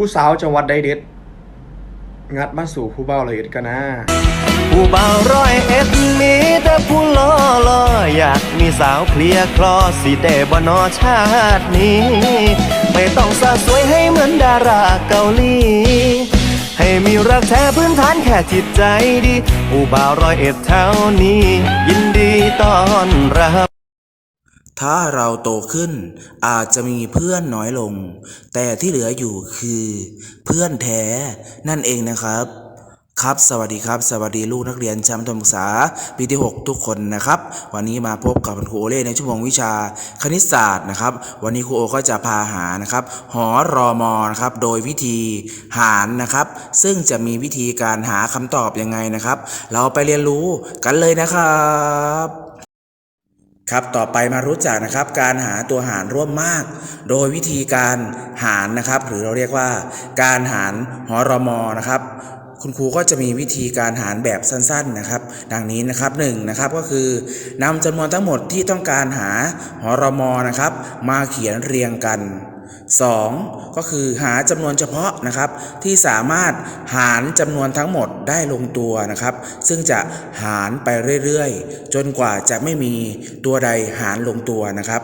ผู้สาวจังหวัดใดเด็ด งัดมาสู่ผู้เบ้าละเอียดกันนะ ผู้บ่าวร้อยเอ็ดมีแต่ผู้ล่อลออยากมีสาวเคลียร์คลอสิได้บ่นอชาตินี้ ไม่ต้องสาสวยให้เหมือนดาราเกาหลี ให้มีรักแท้พื้นฐานแค่จิตใจดี ผู้บ่าวร้อยเอ็ดเท่านี้ ยินดีต้อนรับ ถ้าเราโตขึ้นอาจจะมีเพื่อนน้อยลง แต่ที่เหลืออยู่คือ เพื่อนแท้นั่นเองนะครับ ครับสวัสดีครับ สวัสดีลูกนักเรียนชั้นประถมศึกษาปีที่ 6 ทุกคนนะครับ วันนี้มาพบกับครูโอเล่ในชั่วโมงวิชาคณิตศาสตร์นะครับ วันนี้ครูโอก็จะพาหานะครับ หอรอมอนะครับโดยวิธีหารนะครับ ซึ่งจะมีวิธีการหาคำตอบยังไงนะครับ เราไปเรียนรู้กันเลยนะครับ ครับต่อไปมารู้จักนะครับการหาตัวหารร่วมมาก โดยวิธีการหารนะครับ หรือเราเรียกว่า การหารหอรมอนะครับ คุณครูก็จะมีวิธีการหารแบบสั้นๆนะครับ ดังนี้นะครับหนึ่งนะครับก็คือนำจำนวนทั้งหมดที่ต้องการหาหอรมอนะครับ มาเขียนเรียงกัน 2. ก็คือหาจำนวนเฉพาะนะครับที่สามารถหารจำนวนทั้งหมดได้ลงตัวนะครับ ซึ่งจะหารไปเรื่อยๆ จนกว่าจะไม่มีตัวใดหารลงตัวนะครับ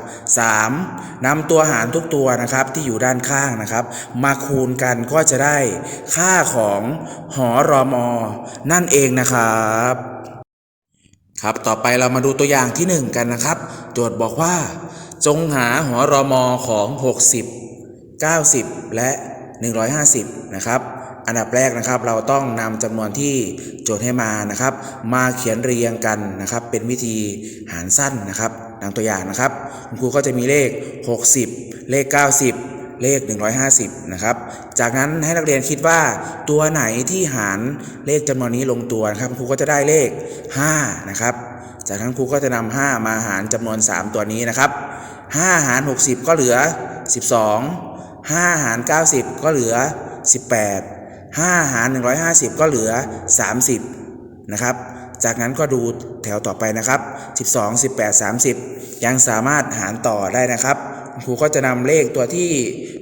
3. นำตัวหารทุกตัวนะครับที่อยู่ด้านข้างนะครับ มาคูณกันก็จะได้ค่าของหอรอมอนั่นเองนะครับครับต่อไปเรามาดูตัวอย่างที่ 1 กันนะครับ โจทย์บอกว่า จงหาหอรอมอของ 60 90 และ 150 นะครับ อันดับแรกนะครับเราต้องนำจำนวนที่โจทย์ให้มานะครับ มาเขียนเรียงกันนะครับ เป็นวิธีหารสั้นนะครับดังตัวอย่างนะครับ คุณครูก็จะมีเลข 60 เลข 90 เลข 150 นะครับ จากนั้นให้นักเรียนคิดว่าตัวไหนที่หารเลขจำนวนนี้ลงตัวนะครับครูก็จะได้เลข 5 นะครับจากนั้นครูก็จะนำ5มาหารจำนวน 3 ตัวนี้นะครับ 5 หาร 60 ก็เหลือ 12 5 หาร 90 ก็เหลือ 18 5 หาร 150 ก็เหลือ 30 นะครับ จากนั้นก็ดูแถวต่อไปนะครับ 12 18 30 ยังสามารถหารต่อได้นะครับคุณครูก็จะนำเลขตัวที่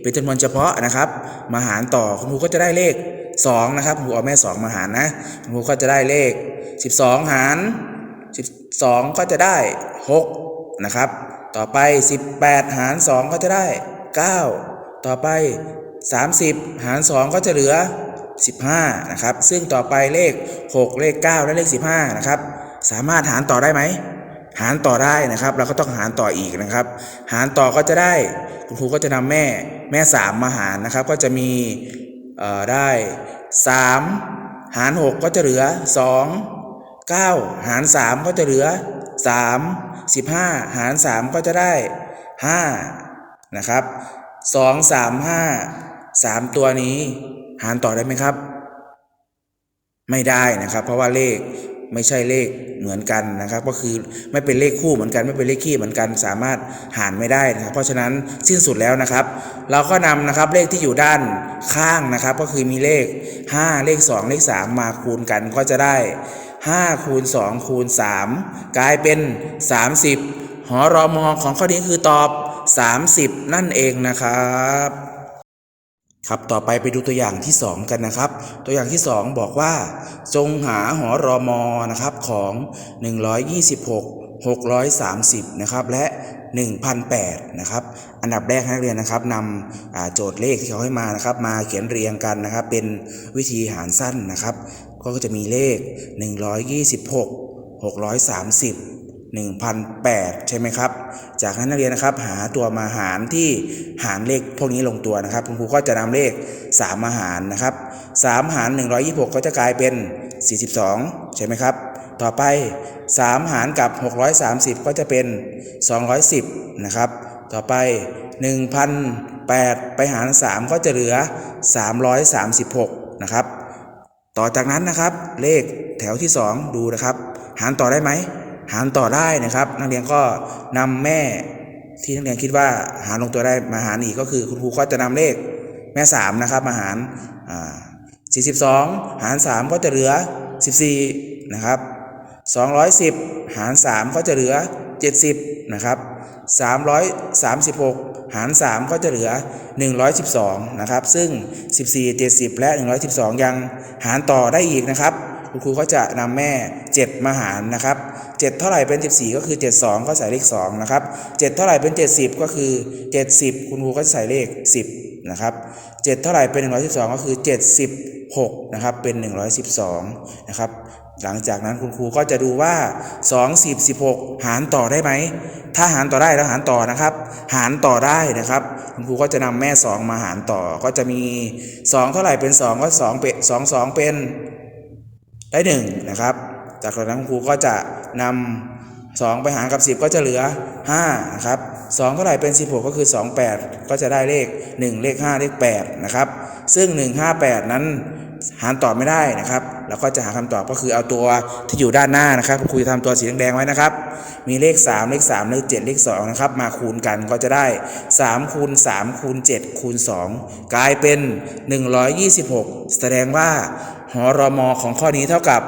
เป็นจำนวนเฉพาะนะครับ มาหารต่อคุณครูก็จะได้เลข 2 นะครับคุณครูเอาแม่ 2 มาหารนะคุณครูก็จะได้เลข 12 หาร 12 ก็จะได้ 6 นะครับ ต่อไป 18 หาร 2 ก็จะได้ 9 ต่อไป 30 หาร 2 ก็จะเหลือ 15 นะครับ ซึ่งต่อไปเลข 6 เลข 9 และเลข 15 นะครับ สามารถหารต่อได้ไหม หารต่อได้นะครับ เราก็ต้องหารต่ออีกนะครับ หารต่อก็จะได้ คุณครูก็จะนำแม่แม่ 3 มาหารนะครับ ก็จะมีได้ 3 หาร 6 ก็จะเหลือ 2 9 หาร 3 ก็จะเหลือ 3 15 หาร 3 ก็จะได้ 5 นะครับ 2 3 5 3ตัวนี้ หารต่อได้ไหมครับ ไม่ได้นะครับ เพราะว่าเลขไม่ใช่เลขเหมือนกันนะครับ ก็คือไม่เป็นเลขคู่เหมือนกันไม่เป็นเลขคี่เหมือนกัน สามารถหารไม่ได้นะครับ เพราะฉะนั้นสิ้นสุดแล้วนะครับ เราก็นำนะครับเลขที่อยู่ด้านข้างนะครับ ก็คือมีเลข 5 เลข 2 เลข 3 มาคูณกันก็จะได้ 5 คูณ 2 คูณ 3 กลายเป็น 30 หอรอมอของข้อนี้คือตอบ 30 นั่นเองนะครับครับต่อไปไปดูตัวอย่างที่ 2 กันนะครับ ตัวอย่างที่ 2 บอกว่า จงหาหอรอมอนะครับของ 126 630 นะครับ และ 1,008นะครับ อันดับแรกให้นักเรียนนะครับนำโจทย์เลขที่เขาให้มานะครับ มาเขียนเรียงกันนะครับ เป็นวิธีหารสั้นนะครับ ก็จะมีเลข 126 630 1,008 ใช่ไหมครับ จากนั้นนักเรียนนะครับหาตัวมาหารที่หารเลขพวกนี้ลงตัวนะครับ คุณครูก็จะนำเลข 3 มาหารนะครับ3หาร 126 ก็จะกลายเป็น 42 ใช่ไหมครับ ต่อไป 3 หารกับ 630 ก็จะเป็น 210 นะครับ ต่อไป 1,008 ไปหาร 3 ก็จะเหลือ 336 นะครับ ต่อจากนั้นนะครับเลขแถวที่ 2 ดูนะครับ หารต่อได้ไหม หารต่อได้นะครับ นักเรียนก็นำแม่ที่นักเรียนคิดว่าหารลงตัวได้มาหารอีกก็คือคุณครูก็จะนำเลขแม่3นะครับมาหารอ่า42 หาร 3 ก็จะเหลือ 14 นะครับ 210 หาร 3 ก็จะเหลือ 70 นะครับ 336 หาร 3 ก็จะเหลือ 112 นะครับ ซึ่ง 14 70 และ 112 ยังหารต่อได้อีกนะครับ คุณครูก็จะนำแม่ 7 มาหารนะครับ 7 เท่าไหร่เป็น 14 ก็คือ 72 ก็ใส่เลข2นะครับ 7 เท่าไหร่เป็น 70 ก็คือ 70 คุณครูก็ใส่เลข 10 นะครับ 7 เท่าไหร่เป็น 112 ก็คือ 76 นะครับ เป็น 112 นะครับ หลังจากนั้นคุณครูก็จะดูว่า 2 10 16 หารต่อได้ไหม ถ้าหารต่อได้แล้วหารต่อนะครับ หารต่อได้นะครับคุณครูก็จะนำแม่ 2 มาหารต่อ ก็จะมี 2 เท่าไหร่เป็น 2 ก็2เป็น2 2 เป็น ได้หนึ่งนะครับจากนั้นคุณครูก็จะนำสองไปหารกับ 10 ก็จะเหลือ5นะครับ2เท่าไหร่เป็น 16 ก็คือ 28 ก็จะได้เลข 1 เลข 5 เลข8นะครับซึ่ง 158 นั้น หาตอบไม่ได้นะครับแล้วก็จะหาคำตอบก็คือเอาตัวที่อยู่ด้านหน้านะครับคุณครูจะทำตัวสีแดงๆไว้นะครับ มีเลข 3 เลข 3 เลข 7 เลข2นะครับมาคูณกันก็จะได้3คูณ3คูณ7คูณ2 กลายเป็น 126 แสดงว่าหอรอมอของข้อนี้เท่ากับ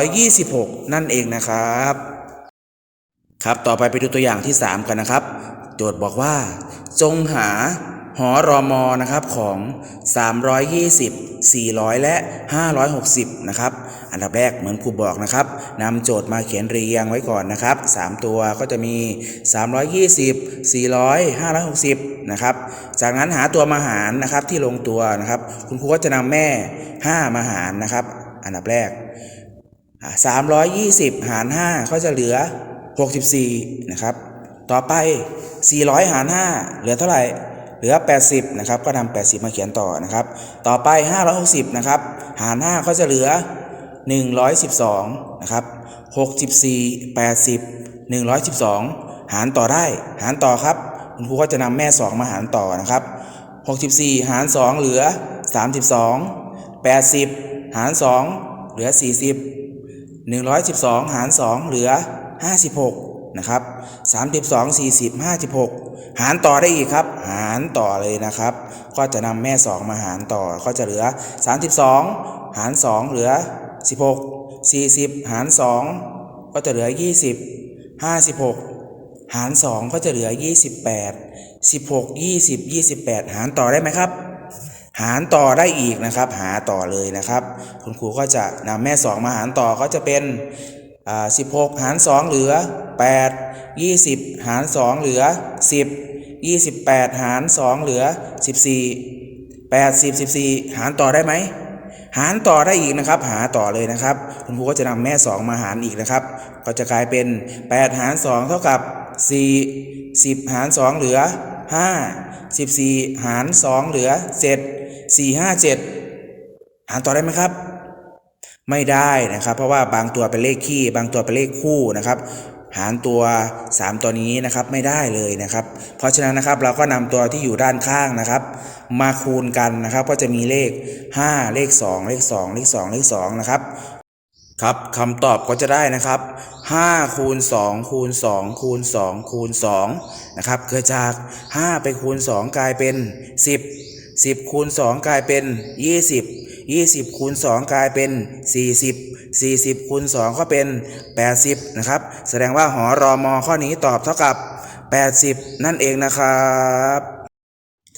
126 นั่นเองนะครับ ครับต่อไปไปดูตัวอย่างที่ 3 กันนะครับ โจทย์บอกว่า จงหา หอรอมอนะครับของ 320 400 และ 560 นะครับ อันดับแรกเหมือนครูบอกนะครับนำโจทย์มาเขียนเรียงไว้ก่อนนะครับ 3 ตัวก็จะมี 320 400 560 นะครับ จากนั้นหาตัวมาหารนะครับที่ลงตัวนะครับ คุณครูก็จะนำแม่ 5 มาหารนะครับ อันดับแรกสามร้อยยี่สิบหารห้าก็จะเหลือหกสิบสี่นะครับ ต่อไปสี่ร้อยหารห้าเหลือเท่าไหร่ เหลือแปดสิบนะครับก็นำแปดสิบมาเขียนต่อนะครับ ต่อไปห้าร้อยหกสิบนะครับหารห้าก็จะเหลือหนึ่งร้อยสิบสองนะครับหกสิบสี่แปดสิบหารต่อได้หารต่อครับ คุณครูก็จะนำแม่สองมาหารต่อนะครับหกสิบสี่หารสองเหลือสามสิบสองแปดสิบหารสองเหลือสี่สิบ112 หาร 2 เหลือ 56นะครับ32 40 56 หารต่อได้อีกครับ หารต่อเลยนะครับ ก็จะนำแม่ 2 มาหารต่อก็จะเหลือ 32 หาร 2 เหลือ 16 40 หาร 2 ก็จะเหลือ 20 56 หาร 2 ก็จะเหลือ 28 16 20 28 หารต่อได้ไหมครับ หารต่อได้อีกนะครับ หาต่อเลยนะครับ คุณครูก็จะนำแม่ 2 มาหารต่อก็จะเป็น อ่า16หาร2เหลือ8 20หาร2เหลือ10 28หาร2เหลือ14 80 14หารต่อได้ไหมหารต่อได้อีกนะครับ หาต่อเลยนะครับ คุณครูก็จะนำแม่ 2 มาหารอีกนะครับ ก็จะกลายเป็น 8 หาร 2 เท่ากับ 4 10 หาร 2 เหลือ 5 14 หาร 2 เหลือ 7 4 5 7 หารต่อได้ไหมครับ ไม่ได้นะครับ เพราะว่าบางตัวเป็นเลขคี่ บางตัวเป็นเลขคู่นะครับ หารตัว 3 ตัวนี้นะครับไม่ได้เลยนะครับ เพราะฉะนั้นนะครับเราก็นำตัวที่อยู่ด้านข้างนะครับ มาคูณกันนะครับ ก็จะมีเลข 5 เลข 2 เลข 2 เลข 2 เลข2นะครับครับคำตอบก็จะได้นะครับ5คูณ2คูณ2คูณ2คูณ2นะครับเกิดจาก 5 ไปคูณ 2 กลายเป็น 10 10คูณ2กลายเป็น 20 20คูณ2กลายเป็น 40 40คูณ2ก็เป็น 80 นะครับ แสดงว่าหอรอมอข้อนี้ตอบเท่ากับ 80 นั่นเองนะครับ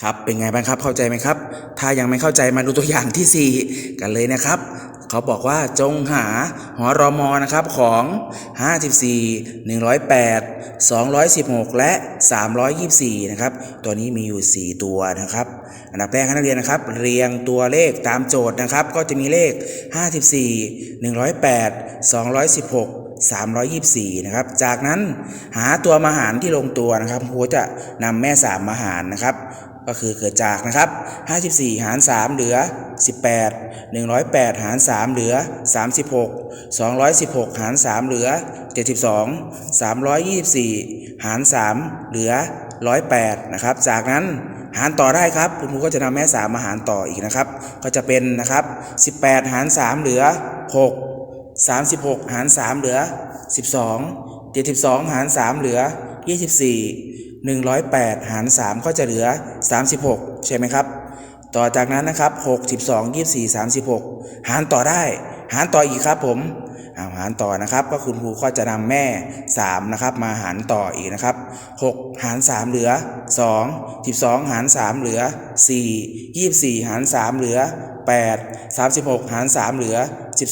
ครับเป็นไงบ้างครับเข้าใจไหมครับ ถ้ายังไม่เข้าใจมาดูตัวอย่างที่ 4 กันเลยนะครับ เขาบอกว่าจงหาหอรอมอนะครับของ 54 108 216 และ 324 นะครับ ตัวนี้มีอยู่ 4 ตัวนะครับ อันดับแรกให้นักเรียนนะครับ เรียงตัวเลขตามโจทย์นะครับ ก็จะมีเลข 54 108 216 324นะครับจากนั้นหาตัวมาหารที่ลงตัวนะครับครูจะนำแม่3มาหารนะครับก็คือเกิดจากนะครับ 54 หาร 3 เหลือ 18 108 หาร 3 เหลือ 36 216 หาร 3 เหลือ 72 324 หาร 3 เหลือ 108 นะครับ จากนั้นหารต่อได้ครับ คุณครูก็จะนำแม่ 3 มาหารต่ออีกนะครับ ก็จะเป็นนะครับ 18 หาร 3 เหลือ 6 36 หาร 3 เหลือ 12 72 หาร 3 เหลือ 24 108 หาร 3 ก็จะเหลือ 36 ใช่ไหมครับ ต่อจากนั้นนะครับ6 12 24 36 หารต่อได้ หารต่ออีกครับผมอาหารต่อนะครับก็คุณครูก็จะนำแม่3นะครับมาหารต่ออีกนะครับ 6 หาร 3 เหลือ 2 12 หาร 3 เหลือ 4 24 หาร 3 เหลือ 8 36 หาร 3 เหลือ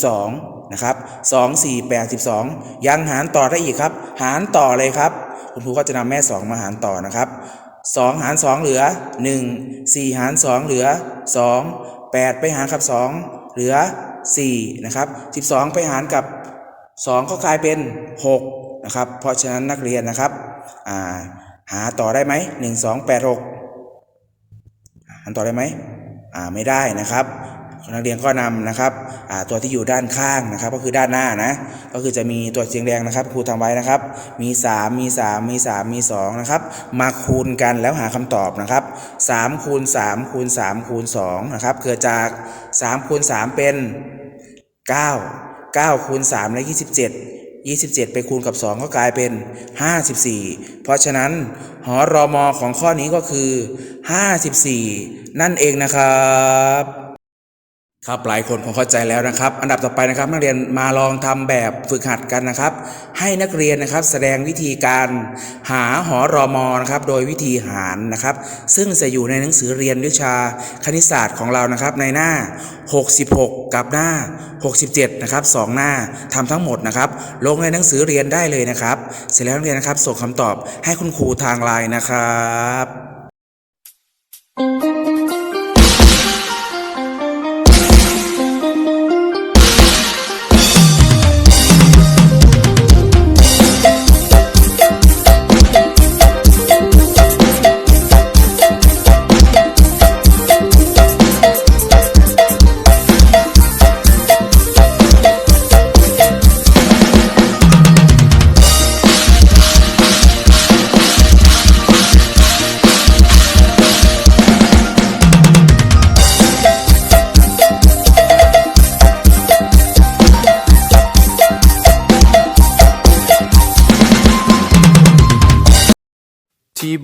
12 นะครับ2 4 8 12ยังหารต่อได้อีกครับ หารต่อเลยครับ คุณครูก็จะนำแม่2มาหารต่อนะครับ2หาร2เหลือ1 4หาร2เหลือ2 8ไปหารกับ2เหลือ4นะครับ12ไปหารกับ2ก็กลายเป็น6นะครับ เพราะฉะนั้นนักเรียนนะครับาหาต่อได้ไหม1 2 8 6หารต่อได้ไหมไม่ได้นะครับ นักเรียนก็นำนะครับตัวที่อยู่ด้านข้างนะครับ ก็คือด้านหน้านะก็คือจะมีตัวสีแดงนะครับ ครูทำไว้นะครับ มี 3 มี 3 มี 3 มี 2 นะครับ มาคูณกันแล้วหาคำตอบนะครับ3คูณ3คูณ3คูณ2นะครับเกิดจาก3คูณ3เป็น 9 9คูณ3และ27 27 ไปคูณกับ 2 ก็กลายเป็น 54 เพราะฉะนั้นหอรอมอของข้อนี้ก็คือ 54 นั่นเองนะครับ ครับหลายคนคงเข้าใจแล้วนะครับ อันดับต่อไปนะครับ นักเรียนมาลองทำแบบฝึกหัดกันนะครับ ให้นักเรียนนะครับแสดงวิธีการหาหอรอมอนะครับ โดยวิธีหารนะครับ ซึ่งจะอยู่ในหนังสือเรียนวิชาคณิตศาสตร์ของเรานะครับ ในหน้า 66 กับหน้า 67 นะครับสองหน้าทำทั้งหมดนะครับ ลงในหนังสือเรียนได้เลยนะครับ เสร็จแล้วนักเรียนนะครับส่งคำตอบให้คุณครูทางไลน์นะครับ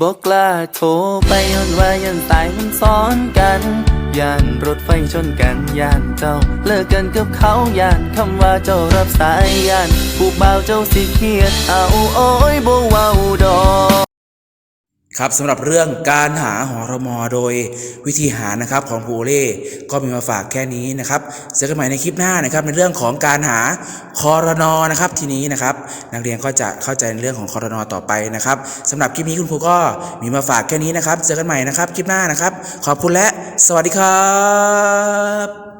บอกกล้าโทรไปย้อนว่ายันตายมันซ้อนกันย่านรถไฟชนกันย่านเจ้า เลิกกันกับเขาย่านคำว่าเจ้ารับสายย่านผู้บ่าวเจ้าสิเครียดเอาโอ้ยบ ครับสำหรับเรื่องการหาหอรมอโดยวิธีหานะครับของครูเล่ก็มีมาฝากแค่นี้นะครับเจอกันใหม่ในคลิปหน้านะครับ ในเรื่องของการหาคอรนอนะครับทีนี้นะครับ นักเรียนก็จะเข้าใจในเรื่องของคอรนอต่อไปนะครับสำหรับคลิปนี้คุณครูก็มีมาฝากแค่นี้นะครับ เจอกันใหม่นะครับคลิปหน้านะครับ ขอบคุณและสวัสดีครับ